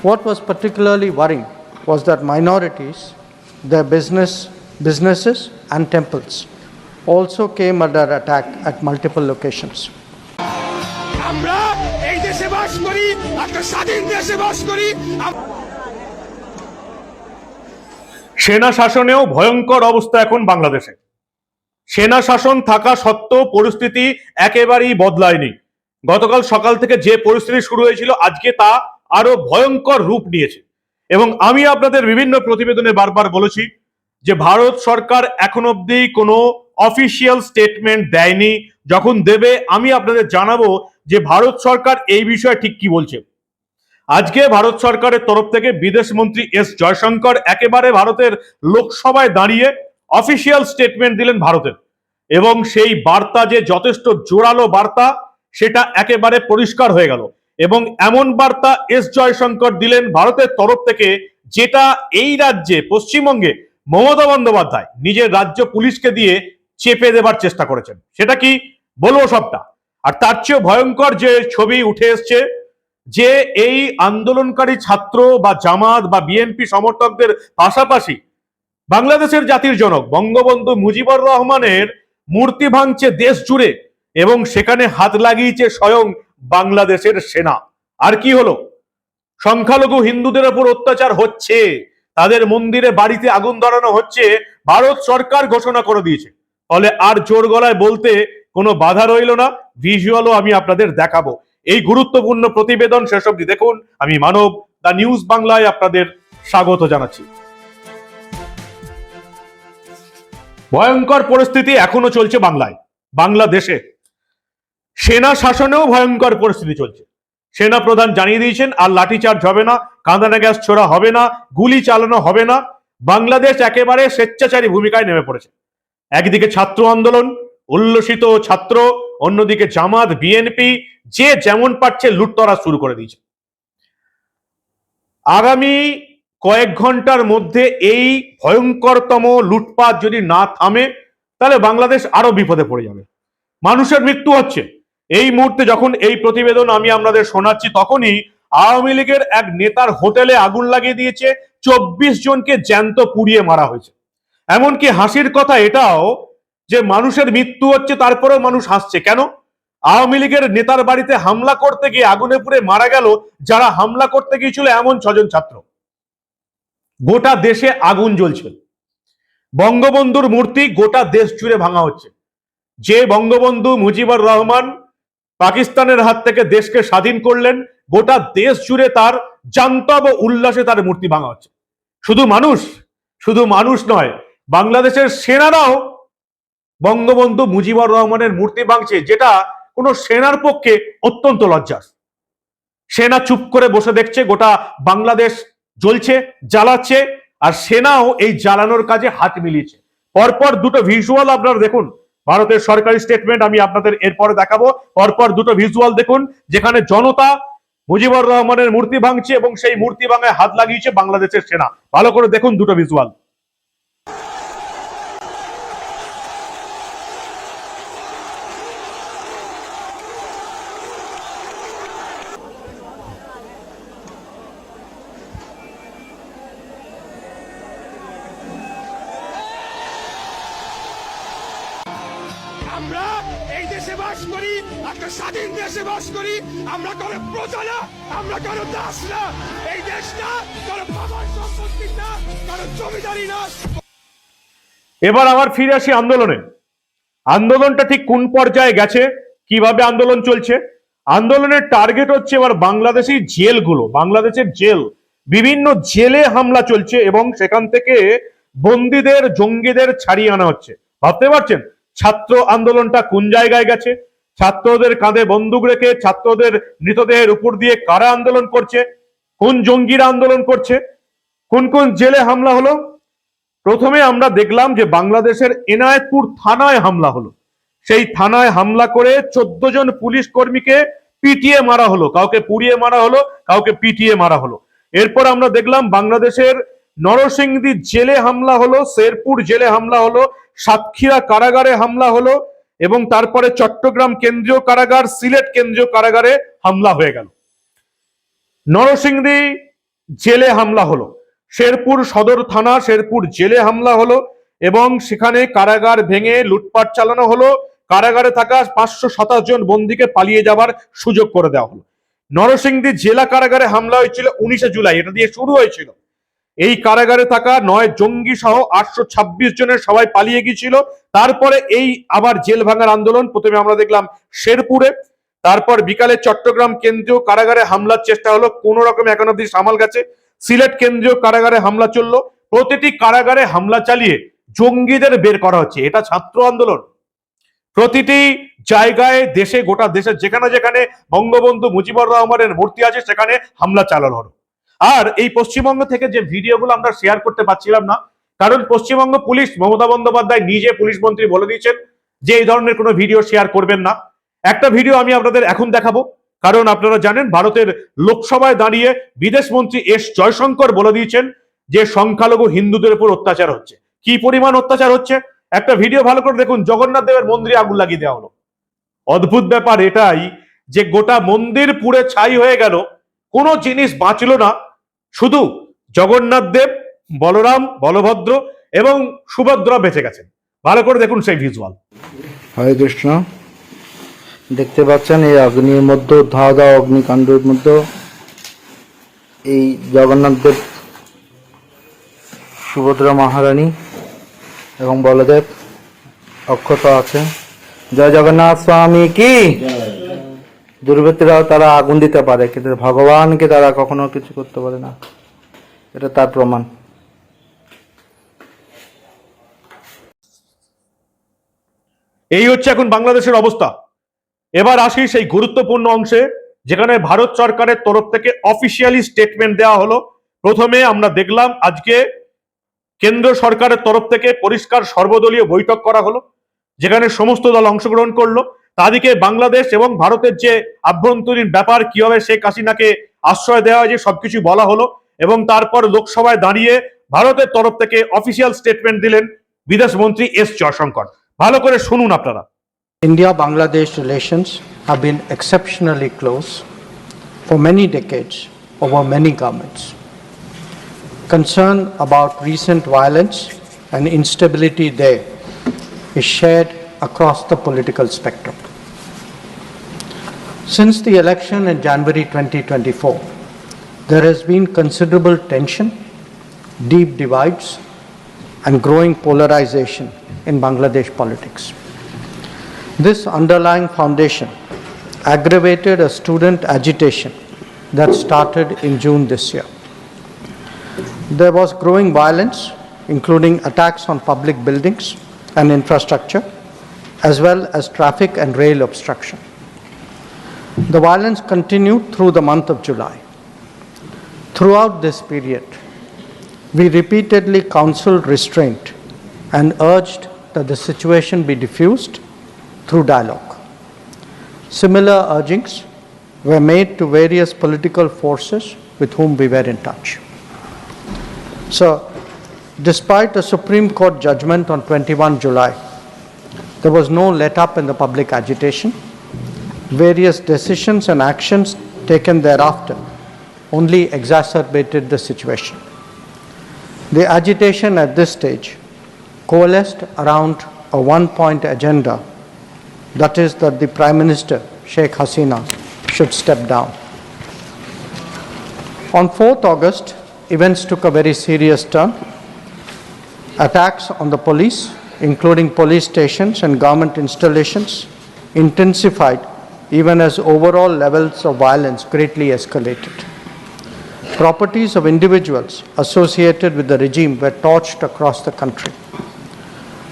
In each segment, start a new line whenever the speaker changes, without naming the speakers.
What was particularly worrying was that minorities, their business, businesses and temples also came under attack at multiple locations.
আমরা এই দেশে বাস করি একটা স্বাধীন দেশে বাস করি
সেনা শাসনেও ভয়ঙ্কর অবস্থা এখন বাংলাদেশে সেনা শাসন থাকা সত্ত্বেও পরিস্থিতি একেবারেই বদলায়নি গতকাল সকাল থেকে যে পরিস্থিতি শুরু হয়েছিল আজকে তা আরও ভয়ঙ্কর রূপ নিয়েছে। এবং আমি আপনাদের বিভিন্ন প্রতিবেদনে বারবার বলেছি যে ভারত সরকার এখন অবধি কোনো অফিসিয়াল স্টেটমেন্ট দেয়নি। যখন দেবে, আমি আপনাদের জানাব যে ভারত সরকার এই বিষয়ে ঠিক কি বলছে। আজকে ভারত সরকারের তরফ থেকে বিদেশ মন্ত্রী এস জয়শঙ্কর একেবারে ভারতের লোকসভায় দাঁড়িয়ে অফিসিয়াল স্টেটমেন্ট দিলেন ভারতের। এবং সেই বার্তা যে যথেষ্ট জোরালো বার্তা, সেটা একেবারে পরিষ্কার হয়ে গেল। এবং এমন বার্তা এস জয়শঙ্কর দিলেন ভারতের তরফ থেকে, যেটা এই রাজ্যে, পশ্চিমবঙ্গে মমতা বন্দ্যোপাধ্যায় নিজের রাজ্য পুলিশকে দিয়ে চেপে দেবার চেষ্টা করেছেন। সেটা কি? বলব সবটা। আর তার চেয়েও ভয়ঙ্কর যে ছবি উঠে এসছে, যে এই আন্দোলনকারী ছাত্র বা জামাত বা বিএনপি সমর্থকদের পাশাপাশি বাংলাদেশের জাতির জনক বঙ্গবন্ধু মুজিবুর রহমানের মূর্তি ভাঙছে দেশ জুড়ে এবং সেখানে হাত লাগিয়েছে স্বয়ং বাংলাদেশের সেনা। আর কি হলো? সংখ্যালঘু হিন্দুদের উপর অত্যাচার হচ্ছে। তাদের মন্দিরে বাড়িতে আগুন ধরানো হচ্ছে। ভারত সরকার ঘোষণা করে দিয়েছে। ফলে আর জোর গলায় বলতে কোনো বাধা রইল না। ভিজুয়ালও আমি আপনাদের দেখাবো। এই গুরুত্বপূর্ণ প্রতিবেদন শেষ অবধি দেখুন। আমি মানব দা নিউজ বাংলায় আপনাদের স্বাগত জানাচ্ছি। ভয়ঙ্কর পরিস্থিতি এখনও চলছে বাংলায়। বাংলাদেশে সেনা শাসনেও ভয়ঙ্কর পরিস্থিতি চলছে। সেনা প্রধান জানিয়ে দিয়েছেন, আর লাঠিচার্জ হবে না, কাঁদানা গ্যাস ছোড়া হবে না, গুলি চালানো হবে না, বাংলাদেশ একেবারে স্বেচ্ছাচারী ভূমিকায় নেমে পড়েছে। একদিকে ছাত্র আন্দোলন, উল্লসিত ছাত্র, অন্যদিকে জামাত, বিএনপি, যে যেমন পারছে লুটতরা শুরু করে দিয়েছে। আগামী কয়েক ঘণ্টার মধ্যে এই ভয়ঙ্করতম লুটপাট যদি না থামে, তাহলে বাংলাদেশ আরও বিপদে পড়ে যাবে। মানুষের মৃত্যু হচ্ছে। এই মুহূর্তে যখন এই প্রতিবেদন আমি আপনাদের শোনাচ্ছি, তখনই আওয়ামী লীগের এক নেতার হোটেলে আগুন লাগিয়ে দিয়েছে, চব্বিশ জনকে জ্যান্ত পুড়িয়ে মারা হয়েছে। এমনকি হাসির কথা এটাও যে মানুষের মৃত্যু হচ্ছে, তারপরেও মানুষ হাসছে। কেন? আওয়ামী লীগের নেতার বাড়িতে হামলা করতে গিয়ে আগুনে পুড়ে মারা গেল যারা হামলা করতে গিয়েছিল এমন ছজন ছাত্র। গোটা দেশে আগুন জ্বলছে। বঙ্গবন্ধুর মূর্তি গোটা দেশ জুড়ে ভাঙা হচ্ছে। যে বঙ্গবন্ধু মুজিবুর রহমান পাকিস্তানের হাত থেকে দেশকে স্বাধীন করলেন। গোটা দেশ জুড়ে তার জান্তব উল্লাসে তার মূর্তি ভাঙা হচ্ছে। শুধু মানুষ শুধু মানুষ নয়, বাংলাদেশের সেনারাও বঙ্গবন্ধু মুজিবুর রহমানের মূর্তি ভাঙছে, যেটা কোনো সেনার পক্ষে অত্যন্ত লজ্জার। সেনা চুপ করে বসে দেখছে, গোটা বাংলাদেশ জ্বলছে, জ্বালাচ্ছে, আর সেনাও এই জ্বালানোর কাজে হাত মিলিয়েছে। পরপর দুটো ভিজুয়াল আপনারা দেখুন। ভারতের সরকারি স্টেটমেন্ট আমি আপনাদের এরপরে দেখাবো। পরপর দুটো ভিজুয়াল দেখুন, যেখানে জনতা মুজিবুর রহমানের মূর্তি ভাঙছে এবং সেই মূর্তি ভাঙায় হাত লাগিয়েছে বাংলাদেশের সেনা। ভালো করে দেখুন দুটো ভিজুয়াল
আমরা এই দেশে বাস করি, একটা স্বাধীন দেশে বাস করি। আমরা কারও প্রজা না আমরা কারও দাস না এই দেশ না, কারও বাবার সম্পত্তি না, কারও জমিদারি না।
এবার আবার ফিরে আসি আন্দোলনে। আন্দোলনটা ঠিক কোন পর্যায়ে গেছে, কীভাবে আন্দোলন চলছে? আন্দোলনের টার্গেট হচ্ছে এবার বাংলাদেশি জেলগুলো, বাংলাদেশের জেল। বিভিন্ন জেলে হামলা চলছে এবং সেখান থেকে বন্দীদের, জঙ্গিদের ছাড়িয়ে আনা হচ্ছে। ভাবতে পারছেন? ছাত্র আন্দোলনটা কোন জায়গায় গেছে? ছাত্রদের কাঁধে বন্দুক রেখে ছাত্রদের মৃতদেহের উপর দিয়ে কারা আন্দোলন করছে? কোন জঙ্গিরা আন্দোলন করছে? কোন কোন জেলে হামলা হলো? প্রথমে আমরা দেখলাম যে বাংলাদেশের এনায়েতপুর থানায় হামলা হলো। সেই থানায় হামলা করে চোদ্দ জন পুলিশ কর্মীকে পিটিয়ে মারা হলো। কাউকে পুড়িয়ে মারা হলো, কাউকে পিটিয়ে মারা হলো। এরপর আমরা দেখলাম বাংলাদেশের নরসিংদী জেলে হামলা হলো, শেরপুর জেলে হামলা হলো, সাতক্ষীরা কারাগারে হামলা হলো, এবং তারপরে চট্টগ্রাম কেন্দ্রীয় কারাগার, সিলেট কেন্দ্রীয় কারাগারে হামলা হয়ে গেল। নরসিংদী জেলে হামলা হলো, শেরপুর সদর থানা, শেরপুর জেলে হামলা হলো, এবং সেখানে কারাগার ভেঙে লুটপাট চালানো হলো, কারাগারে থাকা পাঁচশো সাতাশ জন বন্দীকে পালিয়ে যাবার সুযোগ করে দেওয়া হলো। নরসিংদী জেলা কারাগারে হামলা হয়েছিল উনিশে জুলাই, এটা দিয়ে শুরু হয়েছিল। এই কারাগারে থাকা নয় জঙ্গি সহ আটশো ছাব্বিশ জনের সবাই পালিয়ে গিয়েছিল। তারপরে এই আবার জেল ভাঙার আন্দোলন, প্রথমে আমরা দেখলাম শেরপুরে, তারপর বিকালে চট্টগ্রাম কেন্দ্রীয় কারাগারে হামলার চেষ্টা হলো, কোন রকম এখন অব্দি সামাল গেছে। সিলেট কেন্দ্রীয় কারাগারে হামলা চলল, প্রতিটি কারাগারে হামলা চালিয়ে জঙ্গিদের বের করা হচ্ছে। এটা ছাত্র আন্দোলন। প্রতিটি জায়গায়, দেশে, গোটা দেশে যেখানে যেখানে বঙ্গবন্ধু মুজিবুর রহমানের মূর্তি আছে, সেখানে হামলা চালানো হলো। আর এই পশ্চিমবঙ্গ থেকে যে ভিডিওগুলো আমরা শেয়ার করতে পারছিলাম না, কারণ পশ্চিমবঙ্গ পুলিশ মমতা বন্দ্যোপাধ্যায় নিজে পুলিশ মন্ত্রী বলে দিয়েছেন যে এই ধরনের কোনো ভিডিও শেয়ার করবেন না। একটা ভিডিও আমি আপনাদের এখন দেখাবো, কারণ আপনারা জানেন ভারতের লোকসভায় দাঁড়িয়ে বিদেশ মন্ত্রী এস জয়শঙ্কর বলে দিয়েছেন যে সংখ্যালঘু হিন্দুদের উপর অত্যাচার হচ্ছে। কি পরিমাণ অত্যাচার হচ্ছে? একটা ভিডিও ভালো করে দেখুন, জগন্নাথ দেবের মন্দিরে আগুন লাগিয়ে দেওয়া হলো। অদ্ভুত ব্যাপার এটাই যে গোটা মন্দির পুড়ে ছাই হয়ে গেল, কোনো জিনিস বাঁচলো না। শুধু জগন্নাথ দেব বলরাম বলভদ্র এবং সুভদ্রা বেঁচে গেছেন। ভালো করে দেখুন সেই ভিজুয়াল
হরে কৃষ্ণ। দেখতে পাচ্ছেন এই অগ্নির মধ্যে ধাওয়া দাওয়া অগ্নিকাণ্ডের মধ্যে এই জগন্নাথ দেব সুভদ্রা মহারানী এবং বলদেব অক্ষত আছে জয় জগন্নাথ স্বামী কি? দুর্বৃত্তরাও তারা আগুন দিতে পারে, কিন্তু ভগবানকে তারা কখনো কিছু করতে পারে না। এটা তার প্রমাণ।
এই হচ্ছে এখন বাংলাদেশের অবস্থা। এবার আসি সেই গুরুত্বপূর্ণ অংশে, যেখানে ভারত সরকারের তরফ থেকে অফিসিয়ালি স্টেটমেন্ট দেওয়া হলো। প্রথমে আমরা দেখলাম, আজকে কেন্দ্র সরকারের তরফ থেকে পরিষ্কার সর্বদলীয় বৈঠক করা হলো, যেখানে সমস্ত দল অংশগ্রহণ করল। তাদেরকে বাংলাদেশ এবং ভারতের যে আভ্যন্তরীণ ব্যাপার, কি হবে শেখ হাসিনাকে আশ্রয় দেওয়া হয়েছে, সবকিছু বলা হলো এবং তারপর লোকসভায় দাঁড়িয়ে ভারতের তরফ থেকে অফিসিয়াল স্টেটমেন্ট দিলেন বিদেশ মন্ত্রী এস জয়শঙ্কর। ভালো করে শুনুন আপনারা।
India Bangladesh relations have been exceptionally close for many decades over many governments concern about recent violence and instability they is shared across the political spectrum Since the election in January 2024, there has been considerable tension, deep divides, and growing polarization in Bangladesh politics. This underlying foundation aggravated a student agitation that started in June this year. There was growing violence, including attacks on public buildings and infrastructure, as well as traffic and rail obstruction. The violence continued through the month of July. Throughout this period, we repeatedly counseled restraint and urged that the situation be diffused through dialogue. Similar urgings were made to various political forces with whom we were in touch. So, despite a Supreme Court judgment on 21 July, there was no let up in the public agitation. Various decisions and actions taken thereafter only exacerbated the situation. The agitation at this stage coalesced around a one point agenda that is, that the Prime Minister, Sheikh Hasina, should step down. On 4th August, events took a very serious turn. Attacks on the police, including police stations and government installations, intensified even as overall levels of violence greatly escalated. Properties of individuals associated with the regime were torched across the country.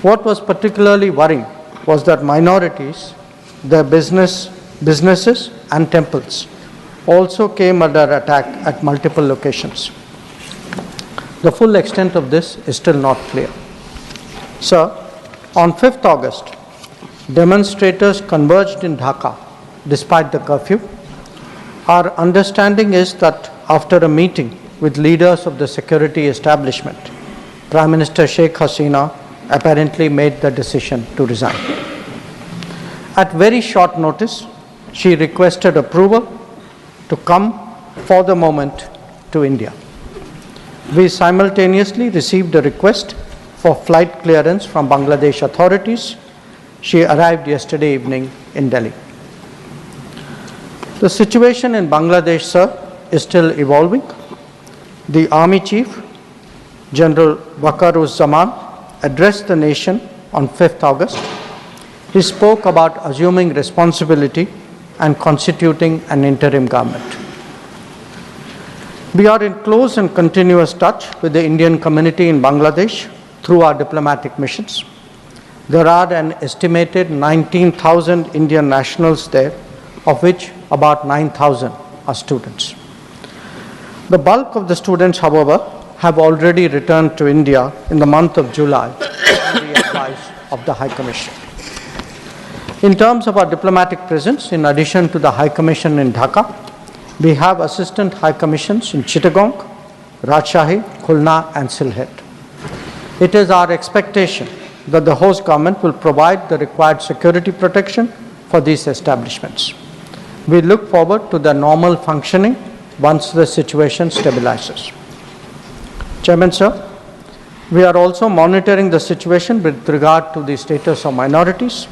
What was particularly worrying was that minorities, their business, businesses and temples also came under attack at multiple locations. The full extent of this is still not clear. Sir, on 5th August, demonstrators converged in Dhaka despite the curfew. Our understanding is that after a meeting with leaders of the security establishment, Prime Minister Sheikh Hasina apparently made the decision to resign. At very short notice, she requested approval to come for the moment to India. We simultaneously received a request for flight clearance from Bangladesh authorities. She arrived yesterday evening in Delhi. The situation in Bangladesh, sir, is still evolving. The Army Chief, General Waqaruzzaman, addressed the nation on 5th August. He spoke about assuming responsibility and constituting an interim government. We are in close and continuous touch with the Indian community in Bangladesh through our diplomatic missions. There are an estimated 19,000 Indian nationals there, of which about 9,000 are students. The bulk of the students, however, have already returned to India in the month of July on the advice of the High Commission. In terms of our diplomatic presence, in addition to the High Commission in Dhaka, we have assistant High Commissions in Chittagong, Rajshahi, Khulna, and Sylhet. It is our expectation that the host government will provide the required security protection for these establishments. We look forward to the normal functioning once the situation stabilizes. Chairman, sir, we are also monitoring the situation with regard to the status of minorities.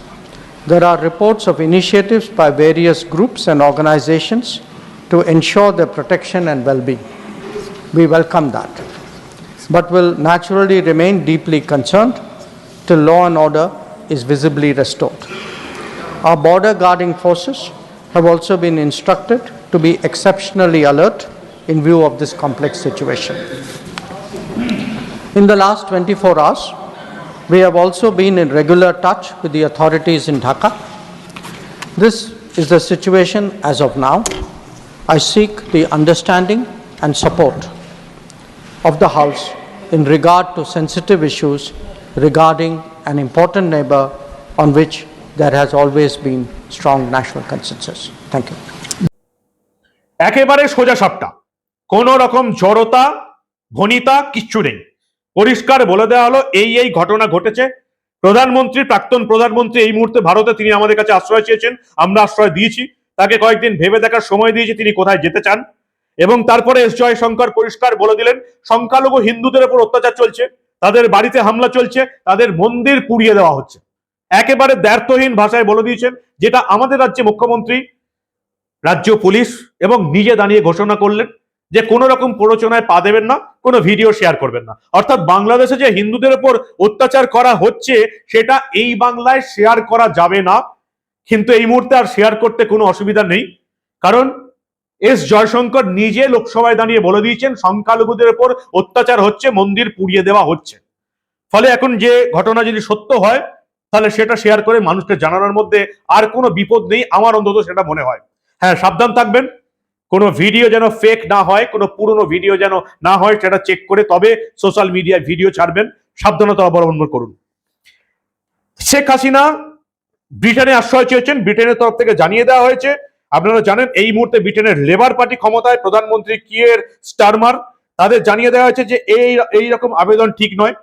There are reports of initiatives by various groups and organizations to ensure their protection and well-being. We welcome that, but will naturally remain deeply concerned till law and order is visibly restored. Our border guarding forces have also been instructed to be exceptionally alert in view of this complex situation. In the last 24 hours, we have also been in regular touch with the authorities in Dhaka. This is the situation as of now. I seek the understanding and support of the House in regard to sensitive issues regarding an important neighbor on which there has always been strong national consensus. Thank you.
একেবারে সোজা সাপটা। কোন রকম জড়তা ভনিতা কিচ্ছু নেই। পরিষ্কার বলে দেওয়া হলো, এই এই ঘটনা ঘটেছে। প্রধানমন্ত্রী, প্রাক্তন প্রধানমন্ত্রী এই মুহূর্তে ভারতে তিনি আমাদের কাছে আশ্রয় চেয়েছেন, আমরা আশ্রয় দিয়েছি। তাকে কয়েকদিন ভেবে দেখার সময় দিয়েছি তিনি কোথায় যেতে চান। এবং তারপরে এস জয়শঙ্কর পরিষ্কার বলে দিলেন, সংখ্যালঘু হিন্দুদের উপর অত্যাচার চলছে, তাদের বাড়িতে হামলা চলছে, তাদের মন্দির পুড়িয়ে দেওয়া হচ্ছে। একেবারে দ্ব্যর্থহীন ভাষায় বলে দিয়েছেন, যেটা আমাদের রাজ্যে মুখ্যমন্ত্রী, রাজ্য পুলিশ এবং নিজে দাঁড়িয়ে ঘোষণা করলেন যে কোন রকম প্ররোচনায় পা দেবেন না, কোনো ভিডিও শেয়ার করবেন না। অর্থাৎ বাংলাদেশে যে হিন্দুদের উপর অত্যাচার করা হচ্ছে, সেটা এই বাংলায় শেয়ার করা যাবে না। কিন্তু এই মুহূর্তে আর শেয়ার করতে কোনো অসুবিধা নেই। কারণ এস জয়শঙ্কর নিজে লোকসভায় দাঁড়িয়ে বলে দিয়েছেন, সংখ্যালঘুদের উপর অত্যাচার হচ্ছে, মন্দির পুড়িয়ে দেওয়া হচ্ছে। ফলে এখন যে ঘটনা যদি সত্য হয় তাহলে সেটা শেয়ার করে মানুষকে জানানোর মধ্যে আর কোনো বিপদ নেই আমার অন্তত সেটা মনে হয়। হ্যাঁ সাবধান থাকবেন। কোনো ভিডিও যেন ফেক না হয়, কোনো পুরনো ভিডিও যেন না হয়, সেটা চেক করে তবে সোশ্যাল মিডিয়ায় ভিডিও ছাড়বেন। সাবধানতা অবলম্বন করুন। শেখ হাসিনা ব্রিটেনে আশ্রয় চেয়েছেন, ব্রিটেনের তরফ থেকে জানিয়ে দেওয়া হয়েছে। আপনারা জানেন, এই মুহূর্তে ব্রিটেনের লেবার পার্টি ক্ষমতায় প্রধানমন্ত্রী কিয়ের স্টারমার। তাদের জানিয়ে দেওয়া হয়েছে যে এই এই রকম আবেদন ঠিক নয়।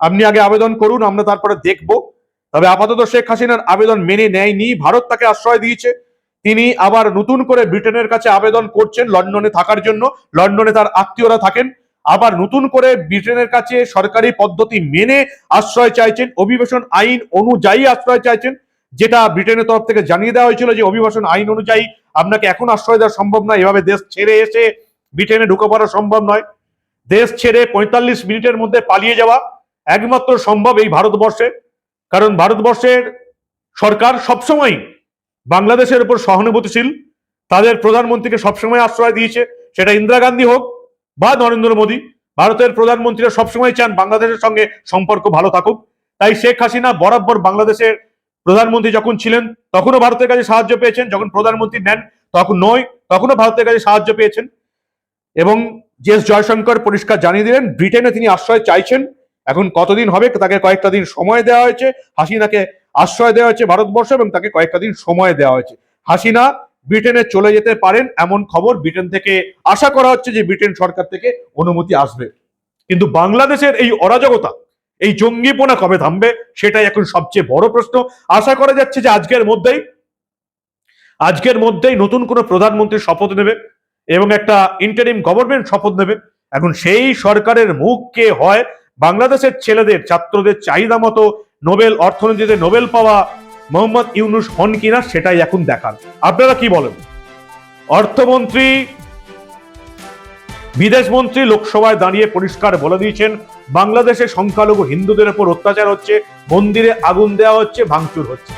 আপনি আগে আবেদন করুন, আমরা তারপরে দেখব। তবে আপাতত শেখ হাসিনার আবেদন মেনে নেয়নি, ভারত তাকে আশ্রয় দিয়েছে। তিনি আবার নতুন করে ব্রিটেনের কাছে আবেদন করছেন লন্ডনে থাকার জন্য। লন্ডনে তার আত্মীয়রা থাকেন। আবার নতুন করে ব্রিটেনের কাছে সরকারি পদ্ধতি মেনে আশ্রয় চাইছেন। অভিবাসন আইন অনুযায়ী আশ্রয় চাইছেন, যেটা ব্রিটেনের তরফ থেকে জানিয়ে দেওয়া হয়েছিল যে অভিবাসন আইন অনুযায়ী আপনাকে এখন আশ্রয় দেওয়া সম্ভব নয়। এভাবে দেশ ছেড়ে এসে ব্রিটেনে ঢুকে পড়া সম্ভব নয়। দেশ ছেড়ে পঁয়তাল্লিশ মিনিটের মধ্যে পালিয়ে যাওয়া একমাত্র সম্ভব এই ভারতবর্ষে। কারণ ভারতবর্ষের সরকার সবসময় বাংলাদেশের উপর সহানুভূতিশীল। তাদের প্রধানমন্ত্রীকে সবসময় আশ্রয় দিয়েছে, সেটা ইন্দিরা গান্ধী হোক বা নরেন্দ্র মোদী। ভারতের প্রধানমন্ত্রীরা সবসময় চান বাংলাদেশের সঙ্গে সম্পর্ক ভালো থাকুক। তাই শেখ হাসিনা বরাবর বাংলাদেশের প্রধানমন্ত্রী যখন ছিলেন, তখনও ভারতের কাছে সাহায্য পেয়েছেন। যখন প্রধানমন্ত্রী নেন, তখন নয়, তখনও ভারতের কাছে সাহায্য পেয়েছেন। এবং এস জয়শঙ্কর পরিষ্কার জানিয়ে দিলেন, ব্রিটেনে তিনি আশ্রয় চাইছেন। এখন কতদিন হবে? তাকে কয়েকটা দিন সময় দেওয়া হয়েছে। হাসিনাকে আশ্রয় দেওয়া হয়েছে ভারতবর্ষ এবং তাকে কয়েকটা দিন সময় দেওয়া হয়েছে। হাসিনা ব্রিটেনে চলে যেতে পারেন এমন খবর ব্রিটেন থেকে আশা করা হচ্ছে যে ব্রিটেন সরকার থেকে অনুমতি আসবে। কিন্তু বাংলাদেশের এই অরাজকতা, এই জঙ্গিপনা কবে থামবে সেটাই এখন সবচেয়ে বড় প্রশ্ন। আশা করা যাচ্ছে যে আজকের মধ্যেই আজকের মধ্যেই নতুন কোনো প্রধানমন্ত্রী শপথ নেবে এবং একটা ইন্টারিম গভর্নমেন্ট শপথ নেবে। এখন সেই সরকারের মুখ কে হয় বাংলাদেশের ছেলেদের, ছাত্রদের চাহিদা মতো নোবেল, অর্থনীতিতে নোবেল পাওয়া মোহাম্মদ ইউনুস হন কিনা সেটাই এখন দেখার। আপনারা কি বলেন? অর্থমন্ত্রী বিদেশ মন্ত্রী লোকসভায় দাঁড়িয়ে পরিষ্কার বলে দিয়েছেন, বাংলাদেশে সংখ্যালঘু হিন্দুদের উপর অত্যাচার হচ্ছে, মন্দিরে আগুন দেওয়া হচ্ছে, ভাঙচুর হচ্ছে।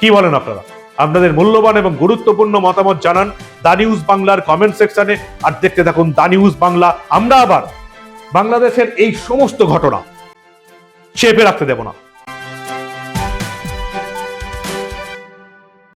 কি বলেন আপনারা? আপনাদের মূল্যবান এবং গুরুত্বপূর্ণ মতামত জানান, দা নিউজ বাংলার কমেন্ট সেকশনে, আর দেখতে থাকুন দা নিউজ বাংলা। আমরা আবার বাংলাদেশের এই সমস্ত ঘটনা চেপে রাখতে দেব না।